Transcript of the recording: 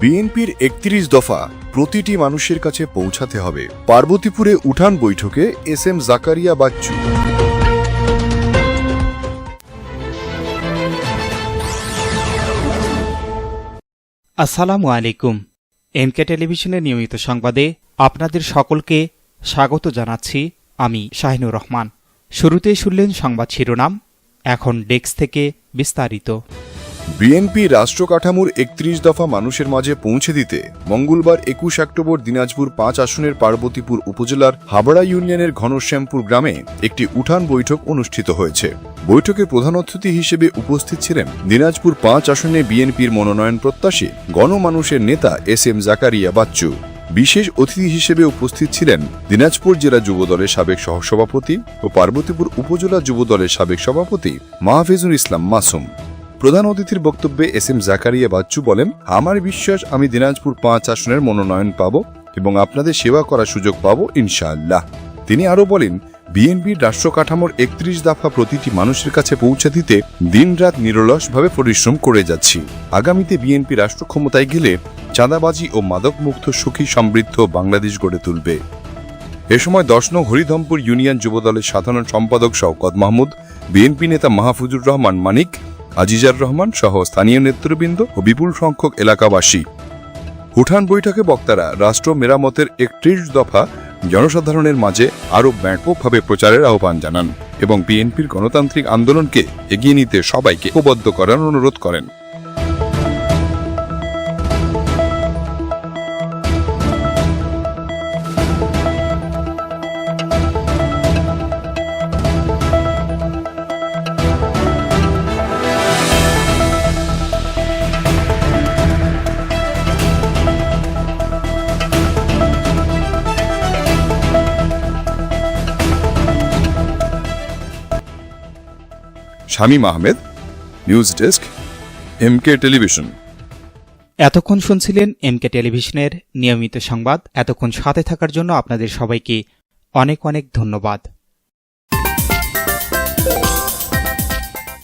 বিএনপির একত্রিশ দফা প্রতিটি মানুষের কাছে পৌঁছাতে হবে। পার্বতীপুরে উঠান বৈঠকে এস এম জাকারিয়া বাচ্চু। আসসালামু আলাইকুম। এমকে টেলিভিশনের নিয়মিত সংবাদে আপনাদের সকলকে স্বাগত জানাচ্ছি আমি শাহিনুর রহমান। শুরুতেই শুনলেন সংবাদ শিরোনাম, এখন ডেস্ক থেকে বিস্তারিত। বিএনপি রাষ্ট্র কাঠামোর একত্রিশ দফা মানুষের মাঝে পৌঁছে দিতে মঙ্গলবার একুশ অক্টোবর দিনাজপুর পাঁচ আসনের পার্বতীপুর উপজেলার হাবড়া ইউনিয়নের ঘনশ্যামপুর গ্রামে একটি উঠান বৈঠক অনুষ্ঠিত হয়েছে। বৈঠকে প্রধান অতিথি হিসেবে উপস্থিত ছিলেন দিনাজপুর পাঁচ আসনে বিএনপির মনোনয়ন প্রত্যাশী গণমানুষের নেতা এস এম জাকারিয়া বাচ্চু। বিশেষ অতিথি হিসেবে উপস্থিত ছিলেন দিনাজপুর জেলা যুবদলের সাবেক সহসভাপতি ও পার্বতীপুর উপজেলা যুবদলের সাবেক সভাপতি মাহফিজুল ইসলাম মাসুম। প্রধান অতিথির বক্তব্যে এস এম জাকারিয়া বাচ্চু বলেন, আমার বিশ্বাস, আমি দিনাজপুর পাঁচ আসনের মনোনয়ন পাব এবং আপনাদের সেবা করার সুযোগ পাব, ইনশাআল্লাহ। তিনি আরও বলেন, বিএনপির রাষ্ট্র কাঠামোর একত্রিশ দফা প্রতিটি মানুষের কাছে পৌঁছে দিতে দিনরাত নিরলসভাবে পরিশ্রম করে যাচ্ছি। আগামীতে বিএনপি রাষ্ট্র ক্ষমতায় গেলে চাঁদাবাজি ও মাদকমুক্ত সুখী সমৃদ্ধ বাংলাদেশ গড়ে তুলবে। এ সময় দশ নং হরিধমপুর ইউনিয়ন যুবদলের সাধারণ সম্পাদক শওকত মাহমুদ, বিএনপি নেতা মাহফুজুর রহমান মানিক আজিজার রহমান সহ স্থানীয় নেতৃবৃন্দ ও বিপুল সংখ্যক এলাকাবাসী। উঠান বৈঠকে বক্তারা রাষ্ট্র মেরামতের একত্রিশ দফা জনসাধারণের মাঝে আরও ব্যাপকভাবে প্রচারের আহ্বান জানান এবং বিএনপির গণতান্ত্রিক আন্দোলনকে এগিয়ে নিতে সবাইকে ঐক্যবদ্ধ করার অনুরোধ করেন। Shamim Ahmed, news desk, MK television. এতক্ষণ শুনছিলেন এমকে টেলিভিশনের নিয়মিত সংবাদ। এতক্ষণ সাথে থাকার জন্য আপনাদের সবাইকে অনেক অনেক ধন্যবাদ।